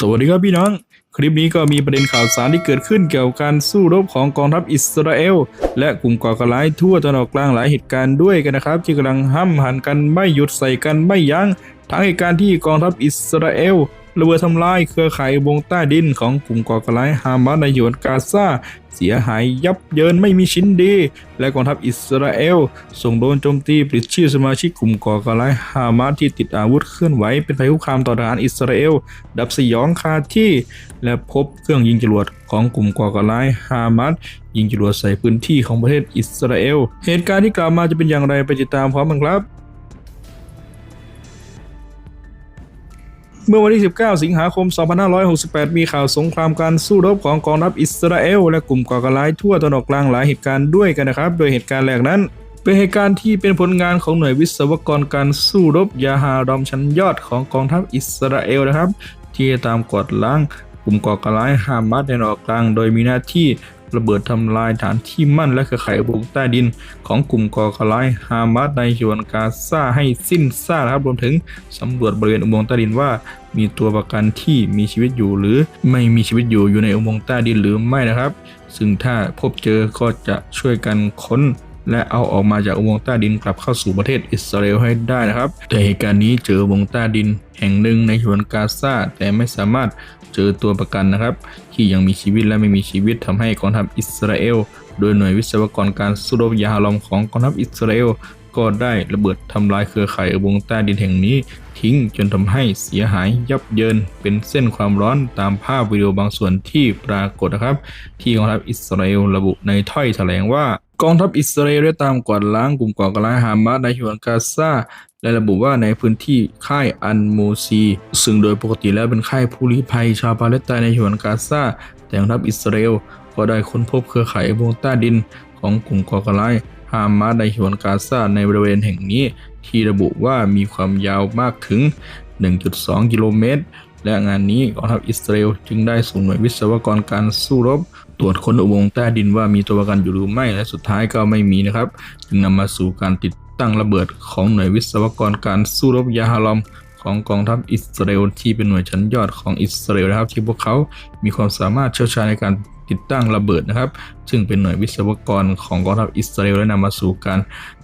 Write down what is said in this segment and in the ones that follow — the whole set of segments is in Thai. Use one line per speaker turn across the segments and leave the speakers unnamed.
สวัสดีครับพี่น้อง คลิปนี้ก็มีประเด็นข่าวสารที่เกิดขึ้นเกี่ยวกับการสู้รบของกองทัพอิสราเอล และกลุ่มก่อการร้ายทั่วตะวันออกกลางหลายเหตุการณ์ด้วยกันนะครับ ที่กำลังห้ำหันกันไม่หยุดใส่กันไม่ยัง้งทั้งเหตุการณ์ที่กองทัพอิสราเอล ระเบิดทำลายเครือข่ายวงใต้ดินของกลุ่มก่อการร้ายฮามาสในหยวนกาซาเสียหายยับเยินไม่มีชิ้นดี และกองทัพอิสราเอล ส่งโดนโจมตีปลิดชีพสมาชิกกลุ่มก่อการร้ายฮามาสที่ติดอาวุธเคลื่อนไหวเป็นภัยคุกคามต่อทหารอิสราเอล ดับสยองคาที่ และพบเครื่องยิงจรวดของกลุ่มก่อการร้ายฮามาสยิงจรวดใส่พื้นที่ของประเทศอิสราเอล เหตุการณ์ที่กล่าวมาจะเป็นอย่างไรไปติดตามพร้อมกันครับ เมื่อวันที่ 19 สิงหาคม 2568 มีข่าวสงครามการสู้รบของกองทัพอิสราเอล และกลุ่มก่อการร้ายทั่วตะวันออกกลางหลายเหตุการณ์ด้วยกันนะครับ โดยเหตุการณ์แรกนั้น เป็นเหตุการณ์ที่เป็นผลงานของหน่วยวิศวกรการสู้รบยาฮารอมชั้นยอดของกองทัพอิสราเอลนะครับ ที่ตามกวาดล้างกลุ่มก่อการร้ายฮามาสในตะวันออกกลาง โดยมีหน้าที่ ระเบิดทำลายฐานที่มั่นและเครือข่ายอุโมงค์ใต้ดิน ของกลุ่มก่อการร้ายฮามาสในชวนกาซาให้สิ้นซากนะครับรวมถึงสำรวจบริเวณอุโมงค์ใต้ดินว่า มีตัวประกันที่มีชีวิตอยู่หรือไม่มีชีวิตอยู่อยู่ในอุโมงค์ใต้ดินหรือไม่นะครับ ซึ่งถ้าพบเจอก็จะช่วยกันค้น และเอาออกมาจากอุโมงค์ใต้ดินกลับเข้าสู่ประเทศอิสราเอลให้ได้นะครับ แต่เหตุการณ์นี้เจออุโมงค์ใต้ดินแห่งหนึ่งในฉวนกาซาแต่ไม่สามารถเจอตัวประกันนะครับ ที่ยังมีชีวิตและไม่มีชีวิตทำให้กองทัพอิสราเอล โดยหน่วยวิศวกรการสู้รบยาฮาลอมของกองทัพอิสราเอลก็ได้ระเบิดทำลายเครือข่ายอุโมงค์ใต้ดินแห่งนี้ ทิ้งจนทำให้เสียหายยับเยิน เป็นเส้นความร้อนตามภาพวิดีโอบางส่วนที่ปรากฏนะครับ ที่กองทัพอิสราเอลระบุในถ้อยแถลงว่า กองทัพอิสราเอลได้ตามกวาดล้างกลุ่มก่อการร้ายฮามาสในฉนวนกาซาและระบุว่าในพื้นที่ค่ายอันโมซี ซึ่งโดยปกติแล้วเป็นค่ายผู้ลี้ภัยชาวปาเลสไตน์ในฉนวนกาซาแต่กองทัพอิสราเอลก็ได้ค้นพบเครือข่ายอุโมงใต้ดินของกลุ่มก่อการร้ายฮามาสในฉนวนกาซาในบริเวณแห่งนี้ ที่ระบุว่ามีความยาวมากถึง 1.2 กิโลเมตร และงานนี้กองทัพอิสราเอลจึงได้ส่งหน่วยวิศวกรการสู้รบ ตรวจค้นอุโมงค์ใต้ดินว่ามีตัวประกันอยู่หรือไม่และสุดท้ายก็ไม่มีนะครับ จึงนำมาสู่การติดตั้งระเบิดของหน่วยวิศวกรการสู้รบยาฮารอมของกองทัพอิสราเอลที่เป็นหน่วยชั้นยอดของอิสราเอลนะครับที่พวกเขา มีความสามารถเชี่ยวชาญในการ ติดตั้งระเบิดนะครับ ซึ่งเป็นหน่วยวิศวกรของกองทัพอิสราเอลได้นำมาสู่การ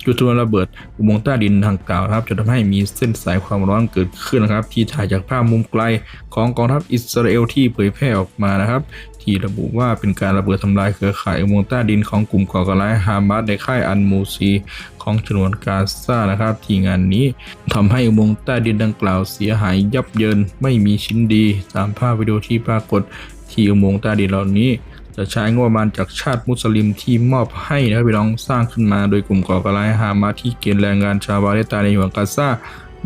จุดทวนระเบิดอุโมงค์ใต้ดินดังกล่าวนะครับจนทำให้มีเส้นสายความร้อนเกิดขึ้นนะครับ ที่ถ่ายจากภาพมุมไกลของกองทัพอิสราเอลที่เผยแพร่ออกมานะครับ ที่ระบุว่าเป็นการระเบิดทำลายเครือข่ายอุโมงค์ใต้ดินของกลุ่มก่อการร้ายฮามาสในค่ายอันมูซีของฉนวนกาซานะครับ ที่งานนี้ทำให้อุโมงค์ใต้ดินดังกล่าวเสียหายยับเยินไม่มีชิ้นดีตามภาพวิดีโอที่ปรากฏที่อุโมงค์ใต้ดินเหล่านี้ จะใช้งบประมาณจากชาติมุสลิมที่มอบให้นะครับพี่น้องสร้างขึ้นมาโดยกลุ่มก่อการร้ายฮามาที่เกณฑ์แรงงานชาวปาเลสไตน์ในฉนวนกาซา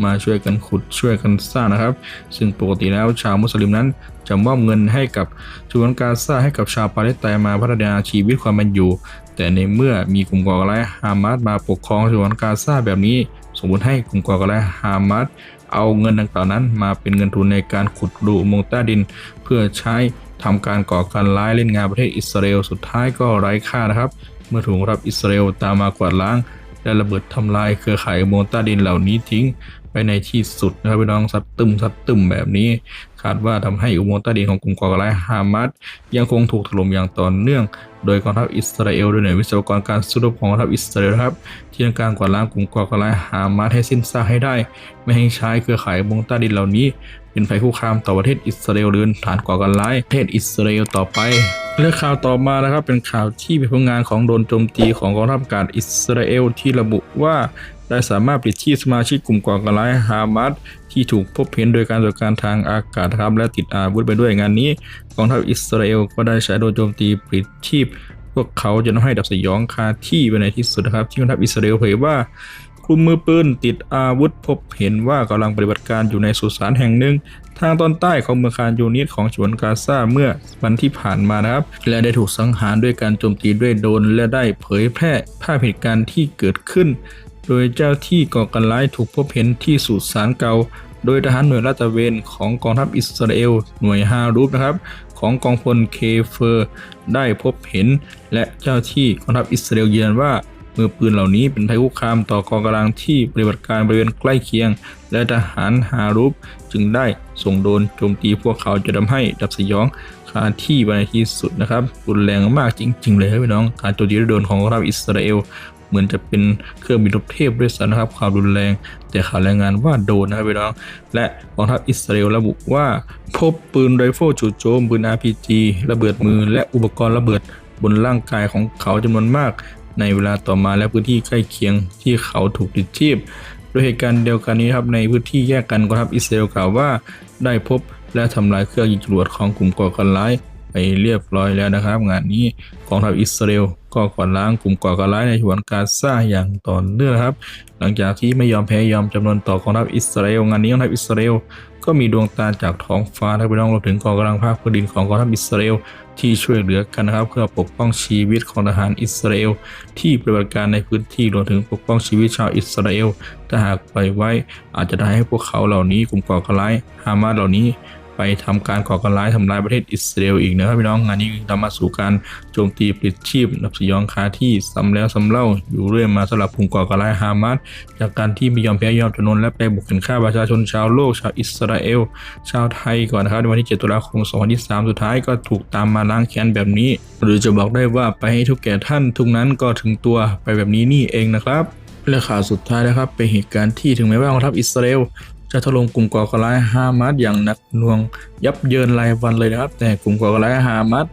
มาช่วยกันขุดช่วยกันสร้างนะครับ ซึ่งปกติแล้วชาวมุสลิมนั้นจะมอบเงินให้กับชนวนกาซาให้กับชาวปาเลสไตน์มาพัฒนาชีวิตความเป็นอยู่ แต่ในเมื่อมีกลุ่มก่อการร้ายฮามาสมาปกครองชนวนกาซาแบบนี้ สมมติให้กลุ่มก่อการร้ายฮามาสเอาเงินดังกล่าวนั้น มาเป็นเงินทุนในการขุดรูอุโมงค์ใต้ดิน เพื่อใช้ ทำการก่อการร้ายเล่นงานประเทศอิสราเอลสุดท้ายก็ไร้ค่านะครับ เมื่อถูกรับอิสราเอลตามมากวาดล้าง และระเบิดทำลายเครือข่ายโมงค์ตาดินเหล่านี้ทิ้ง ไปในที่สุดนะครับพี่น้องซัดตึมซัดตึมแบบนี้ คาดว่าทำให้อุโมงค์ใต้ดินของกลุ่มก่อการร้ายฮามาสยังคงถูกถล่มอย่างต่อเนื่อง โดยกองทัพอิสราเอลโดยหน่วยวิศวกรการสู้รบของกองทัพอิสราเอลครับที่ต้องการกวาดล้างกลุ่มก่อการร้ายฮามาสให้สิ้นซากให้ได้ ไม่ให้ใช้เครือข่ายอุโมงค์ใต้ดินเหล่านี้ เป็นภัยคุกคามต่อประเทศอิสราเอลหรือฐานก่อการร้ายประเทศอิสราเอลต่อไปและข่าวต่อมานะครับเป็นข่าวที่เป็นผลงานของโดนโจมตีของกองทัพอากาศอิสราเอลที่ระบุว่า ได้สามารถปลิดชีพสมาชิกกลุ่มก่อการร้ายฮามาสที่ถูกพบเห็นโดยการตรวจการทางอากาศครับและติดอาวุธไปด้วยงานนี้กองทัพอิสราเอลก็ได้ใช้โดนโจมตีปลิดชีพ พวกเขาจะทำให้ดับสยองคาที่ไปในที่สุดนะครับที่กองทัพอิสราเอลเผยว่ากลุ่มมือปืนติดอาวุธพบเห็นว่ากำลังปฏิบัติการอยู่ในสุสานแห่งหนึ่ง ทางตอนใต้ของเมืองคานยูนิตของฉวนกาซาเมื่อวันที่ผ่านมานะครับ และได้ถูกสังหารด้วยการโจมตีด้วยโดนและได้เผยแพร่ภาพเหตุการณ์ที่เกิดขึ้น โดยเจ้าที่ก่อการร้ายถูกพบเห็นที่สุสานเก่า โดยทหารหน่วยลาดตระเวนของกองทัพอิสราเอล หน่วยฮารูฟนะครับ ของกองพลเคเฟอร์ ได้พบเห็น และเจ้าที่กองทัพอิสราเอลยืนยันว่ามือปืนเหล่านี้เป็นภัยคุกคามต่อกองกำลังที่ปฏิบัติการบริเวณใกล้เคียง และทหารฮารุปจึงได้ส่งโดนโจมตีพวกเขาจะทำให้ดับสยองคาที่ไปในที่สุดนะครับรุนแรงมากจริง ๆ เลยครับพี่น้องการโจมตีโดนของกองทัพอิสราเอล มือนจะเป็นเครื่องบินรบเทพด้วยซ้ำนะครับความรุนแรง แต่ข่าวรายงานว่าโดนนะครับพี่น้อง และกองทัพอิสราเอลระบุว่าพบปืนไรเฟิลจู่โจมปืน RPG ระเบิดมือและอุปกรณ์ระเบิดบนร่างกายของเขาจำนวนมาก ในเวลาต่อมาและพื้นที่ใกล้เคียงที่เขาถูกติดชีพโดยเหตุการณ์เดียวกันนี้ครับในพื้นที่แยกกันกองทัพอิสราเอลกล่าวว่า ได้พบและทำลายเครื่องยิงจรวดของกลุ่มก่อการร้าย ไปเรียบร้อยแล้วนะครับ งานนี้กองทัพอิสราเอลก็กวาดล้างกลุ่มก่อการร้ายในฉนวนกาซาอย่างต่อเนื่องครับ หลังจากที่ไม่ยอมแพ้ยอมจำนวนต่อกองทัพอิสราเอลงานนี้กองทัพอิสราเอลก็มีดวงตาจากท้องฟ้านะครับพี่น้องรวมถึงกองกำลังภาคพื้นดินของกองทัพอิสราเอลที่ช่วยเหลือกันนะครับ เพื่อปกป้องชีวิตของทหารอิสราเอลที่ปฏิบัติการในพื้นที่รวมถึงปกป้องชีวิตชาวอิสราเอลถ้าหากปล่อยไว้ อาจจะทำให้พวกเขาเหล่านี้กลุ่มก่อการร้ายฮามาสเหล่านี้ ไปทำการก่อการร้ายทำลายประเทศอิสราเอลอีกนะครับพี่น้องงานนี้นำมาสู่การโจมตีปลิดชีพนับสยองคาที่ซ้ำแล้วซ้ำเล่าอยู่เรื่อยมาสำหรับกลุ่มก่อการร้ายฮามาสจากการที่ไม่ยอมแพ้ยอมจำนนและไปบุกถึงฆ่าประชาชนชาวโลก ชาวอิสราเอล ชาวไทยก่อนนะครับในวันที่ 7 ตุลาคม 2023 สุดท้ายก็ถูกตามมาล้างแค้นแบบนี้ หรือจะบอกได้ว่าไปให้ทุกแก่ท่านทุกนั้นก็ถึงตัวไปแบบนี้นี่เองนะครับและข่าวสุดท้ายนะครับเป็นเหตุการณ์ที่ถึงแม้ว่ากองทัพอิสราเอล จะถล่มกลุ่มก่อการร้ายฮามาสอย่างหนักหน่วงยับเยินรายวันเลยนะครับ แต่กลุ่มก่อการร้ายฮามาส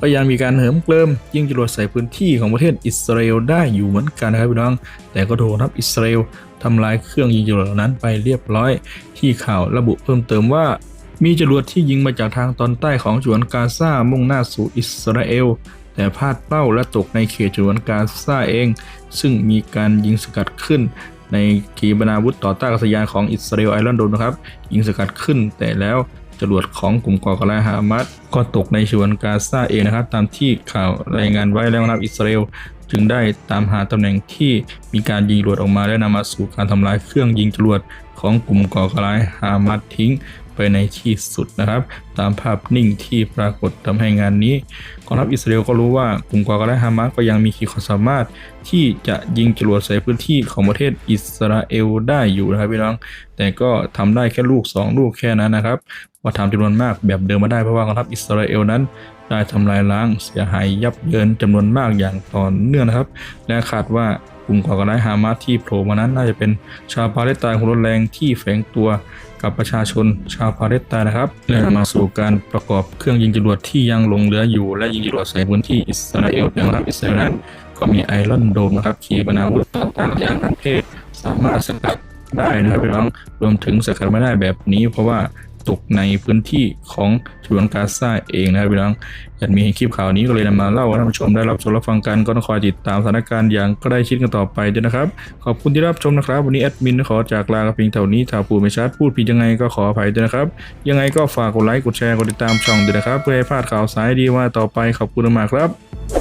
ก็ยังมีการเหิมเกลิมยิงจรวดใส่พื้นที่ของประเทศอิสราเอลได้อยู่เหมือนกันนะครับพี่น้อง แต่ก็โดนทัพอิสราเอลทำลายเครื่องยิงจรวดเหล่านั้นไปเรียบร้อย ที่ข่าวระบุเพิ่มเติมว่า มีจรวดที่ยิงมาจากทางตอนใต้ของฉวนกาซามุ่งหน้าสู่อิสราเอลแต่พลาดเป้าและตกในเขตฉวนกาซาเอง ซึ่งมีการยิงสกัดขึ้น ในขีปนาวุธต่อต้านอากาศยานของอิสราเอลไอรอนโดมนะครับ ยิงสกัดขึ้นแต่แล้วจรวดของกลุ่มก่อการร้ายฮามาสก็ตกในชวนกาซาเองนะครับ ตามที่ข่าวรายงานไว้แล้วนะครับอิสราเอล จึงได้ตามหาตำแหน่งที่มีการยิงจรวดออกมาและนำมาสู่การทำลายเครื่องยิงจรวดของกลุ่มก่อการร้ายฮามาสทิ้งไปในที่สุดนะครับ ตามภาพนิ่งที่ปรากฏทำให้งานนี้กองทัพอิสราเอลก็รู้ว่ากลุ่มก่อการร้ายฮามาสก็ยังมีขีดความสามารถ ที่จะยิงจรวดใส่พื้นที่ของประเทศอิสราเอลได้อยู่นะครับพี่น้อง แต่ก็ทำได้แค่ลูก 2 ลูกแค่นั้นนะครับว่าทำจำนวนมากแบบเดิมมาได้เพราะว่ากองทัพอิสราเอลนั้น ได้ทำลายล้างเสียหายยับเยินจำนวนมากอย่างต่อเนื่องนะครับ และคาดว่ากลุ่มก่อการร้ายฮามาสที่โผล่มานั้นน่าจะเป็นชาวปาเลสไตน์คนรุนแรงที่แฝงตัวกับประชาชนชาวปาเลสไตน์นะครับและนำมาสู่การประกอบเครื่องยิงจรวดที่ยังหลงเหลืออยู่ และยิงจรวดใส่พื้นที่อิสราเอลอย่างรับอิสราเอลนั้นก็มีไอรอนโดมนะครับขีปนาวุธต่างๆอย่างประเทศสามารถสกัดได้นะครับพี่น้องรวมถึงสกัดไม่ได้แบบนี้ เพราะว่า ตกในพื้นที่ของฉนวนกาซาเองนะครับพี่น้องอยากมีคลิปข่าวนี้ก็เลยนำมาเล่าให้ท่านผู้ชมได้รับชมรับฟังกันก็ต้องคอยติดตามสถานการณ์อย่างใกล้ชิดกันต่อไปด้วยนะครับ ขอบคุณที่รับชมนะครับ วันนี้แอดมินขอจากลากับเพียงเท่านี้ถ้าพูดไม่ชัดพูดผิดยังไงก็ขออภัยด้วยนะครับ ยังไงก็ฝากกดไลค์กดแชร์กดติดตามช่องด้วยนะครับ เพื่อให้พลาดข่าวสายดีว่าต่อไปขอบคุณมากครับ